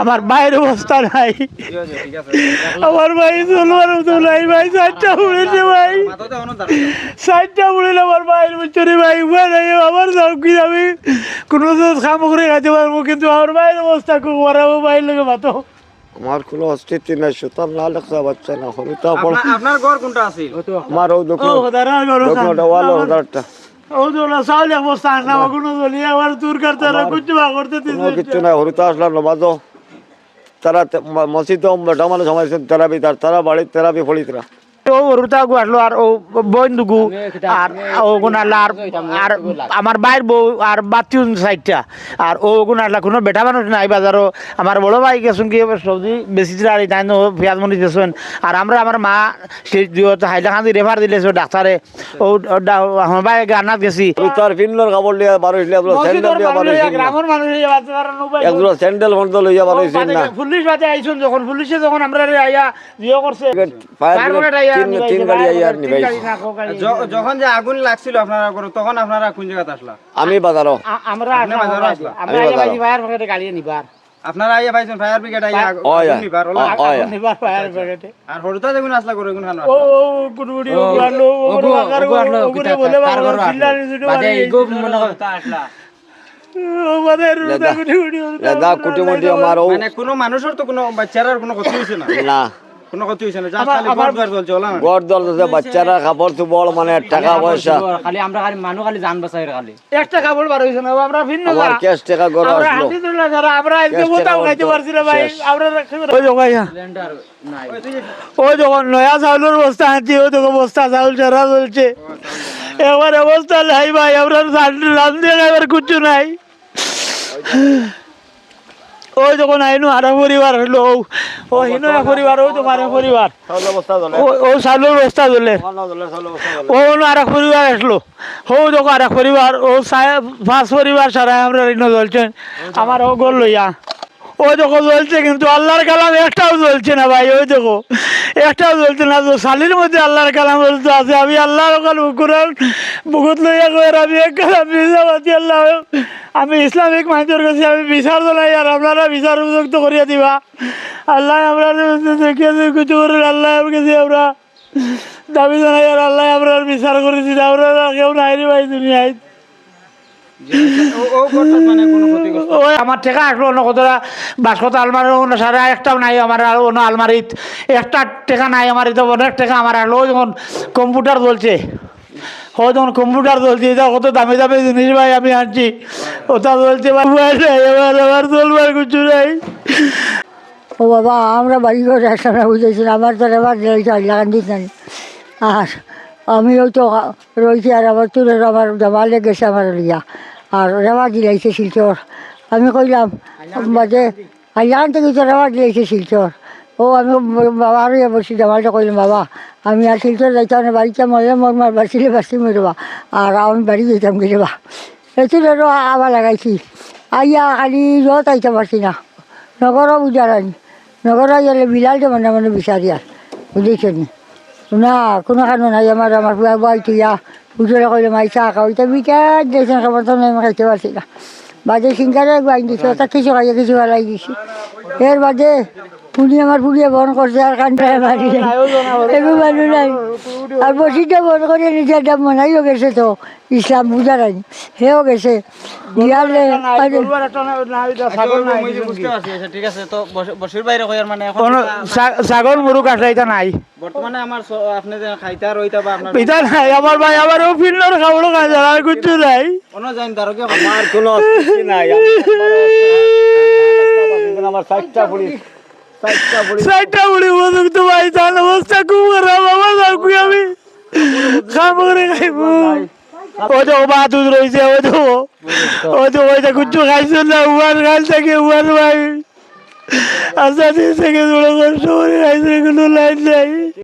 আমার বাইরের অবস্থা নাই। আছে আছে আমার ভাই চলবার মতো নাই ভাই চারটা উড়েছে ভাই। চারটা উড়েলে আমার ভাইয়ের ভিতরে ভাই উপায় নাই আমার কি আমি কোনো খাম করে খাইতে পারব কিন্তু আমার ভাইয়ের অবস্থা খুব খারাপ ভাইয়ের লোকে মাতো আমার কোনো অস্তিত্ব নাই সুতরাং না লেখা বাচ্চা না হরিতা তো আপনার আপনার ঘর কোনটা আছিল? আমার ও ও দোকান দোকানটা ওদারটা ও দোলা চাউল অবস্থা না কোনো দলি আমার দূর করতে করতে কিছু নাই হরিতা আসলাম নমাজো তারা মসজিদ ডামালে সমাইছেন তেরাবি তার তারা বাড়ির তেরাবি ফলিতরা। ও রুতা গু আসলো আর ও বন্ধুগু আর ও আর আর আমার বাইর বউ আর বাতি সাইডটা আর ও কোনো বেটা মানুষ নাই বাজারও আমার বড় ভাই গেছুন কি সবজি বেশি আর তাই পেঁয়াজ মরিচ গেছেন। আর আমরা আমার মা সেই হাইলাকান্দি রেফার দিলেছে ডাক্তারে। ও আমার ভাই গানাত গেছি। হরিতার ফিনলোর কাপড় লিয়া বারো ইসলিয়া স্যান্ডেল লিয়া বারো গ্রামের মানুষ স্যান্ডেল লইয়া বারো না পুলিশ বাজে আইসুন যখন। পুলিশে যখন আমরা আইয়া ইয়ে করছে। ফায়ার ফায়ার ব্রিগেড ব্রিগেড আইয়া তিন তিন গাড়ি ফায়ার আইয়া ব্রিগেড তিন নিবাইছে গাড়ি না, কো গাড়ি। য- যখন যে আগুন লাগছিল আপনারা ঘরে তখন আপনারা কোন জায়গাতে আসলা? আমি বাজারও আমরা আপনি আসলাম, আসলা? আমরা আমি আইয়া বাজারে। পাইছি ফায়ার ব্রিগেডে গাড়ি নিবার। আপনারা আইয়া পাইছেন ফায়ার ব্রিগেড আইয়া আগুন নিবার। আগুন নিবার ফায়ার ব্রিগেডে আর আসলা করে খানো ও গুড়গুড়ি গুড় বলে চিল্লানি আমার মানে কোনো মানুষের তো কোনো বাচ্চারার কোনো ক্ষতি হয়েছে না? না। কোনো ক্ষতি হয়েছে না জাস্ট খালি আমার- চলছে ওলা গড় দল আছে বাচ্চারা কাপড় চোপড় মানে টাকা পয়সা। খালি আমরা খালি মানুষ খালি জান বাঁচাই খালি। একটা কাপড় বার হইছে না আমরা ভিন্ন আমার যারা ক্যাশ টাকা গড় আমরা হাতি তুলনা যারা আমরা আজকে বোতাম খাইতে পারছি না ভাই আমরা ওই ইয়া, যখন নয়া চাউলের বস্তা ওই দেখো বস্তা চাউল ছাড়া চলছে। এবার অবস্থা নাই ভাই আমরা রান্ধে এবার কিচ্ছু নাই। ওই যখন আইনু আরও পরিবার হলো। ও- হিনো পরিবার ওই তোমার পরিবার। ও- চাউলের বস্তা দলে ও আর এক পরিবার আসলো। ও দেখো আর এক পরিবার ও সাহেব পাঁচ পরিবার সারা আমরা ঋণ চলছেন আমার ও গোল লইয়া। ও যখন জ্বলছে কিন্তু আল্লাহর কালাম একটাও জ্বলছে না ভাই ওই দেখো। একটাও জ্বলছে না শালির মধ্যে আল্লাহর কালাম বলতে আছে। আমি আল্লাহর কাল কোরআন বুকুত লইয়া কই আমি এক আল্লাহ। আমি ইসলামিক মানুষের কাছে আমি বিচার জানাই আর আপনারা বিচার উপযুক্ত করিয়া দিবা। আল্লাহ আমরা আল্লাহ কাছে আমরা দাবি জানাই, আর আল্লাহ আমরা বিচার করেছি আমরা কেউ নাই রে ভাই দুনিয়ায় ও- ও ঘরটার মানে কোনো ক্ষতিগ্রস্ত ওই আমার টেকা আসলো অন্য কতটা বাসকত আলমারি অন্য সারা একটাও নাই আমার আর অন্য আলমারিত। একটা টেকা নাই আমার তো অনেক টাকা আমার আসলো। যখন কম্পিউটার চলছে ও যখন কম্পিউটার চলছে এটা কত দামি দামি জিনিস ভাই আমি আনছি। ওটা চলছে এবার চলবার কিছু নাই। ও বাবা আমরা বাড়ি করে আসলাম বুঝেছি আমার তো এবার লাগান দিত আর আমিও তো রয়েছি আর আমার চুলের আমার জমালে গেছে আমার লিয়া আর রেওয়া দিলাইছে শিলচর। আমি কইলাম মাঝে হাইলাকান থেকে তো রেওয়া দিলাইছে শিলচর। ও, আমি বাবা আর বসি জামালটা কইলাম, বাবা, আমি আর শিলচর যাইতাম না বাড়িতে মরলে মর মার বাঁচিলে বাঁচি মরবা আর আমি বাড়ি যেতাম কি রেবা এতুলেরও আবার লাগাইছি। আইয়া খালি যত আইতে পারছি না। নগরও বুঝারানি নগরও গেলে বিলালটা মানে মানে বিচারি আর বুঝেছেন না, কোনো কারণ নাই, আমার আমার বুয়া বুয়াই তুইয়া বুঝলে কইলে মাইসা আঁকা ওইটা বিকার দিয়েছেন খাবার তো আমি খাইতে পারছি না। বাজে সিঙ্গারে বাইন দিছি ওটা কিছু খাইয়ে, কিছু ভালাই দিছি এর বাদে পুলি আমার পুলিয়ে বন করছে আর কান্টায় মারি এবার মানুষ নাই। আর বসিটা বন করে নিজের দাম মনাইও গেছে তো ইসলাম বুঝার আইন হেও গেছে। দিয়ালে আচ্ছা, আচ্ছা, আছে মানে ছাগল মুরুক আসলে এটা নাই। বর্তমানে আমার আপনি যে খাইতা রইতা বা আপনার এটা নাই আমার ভাই আমার ও ফিল্ডর খাবড়ো খাই আর কিছু নাই। অন্য জানি তারও আমার কোনো নাই? আমার পুলিশ সাইডটা উড়ে বসুক তো ভাই তাহলে অবস্থা খুব খারাপ আমার যাব আমি? খাব রে খাইবো ওই তো বা দুধ রয়েছে ও তো ও। তো ওই তো কুচু খাইছো না উয়ার গাল থেকে উয়ার ভাই। আচ্ছা থেকে জোড়া কষ্ট করে খাইছে কোনো লাইন নাই।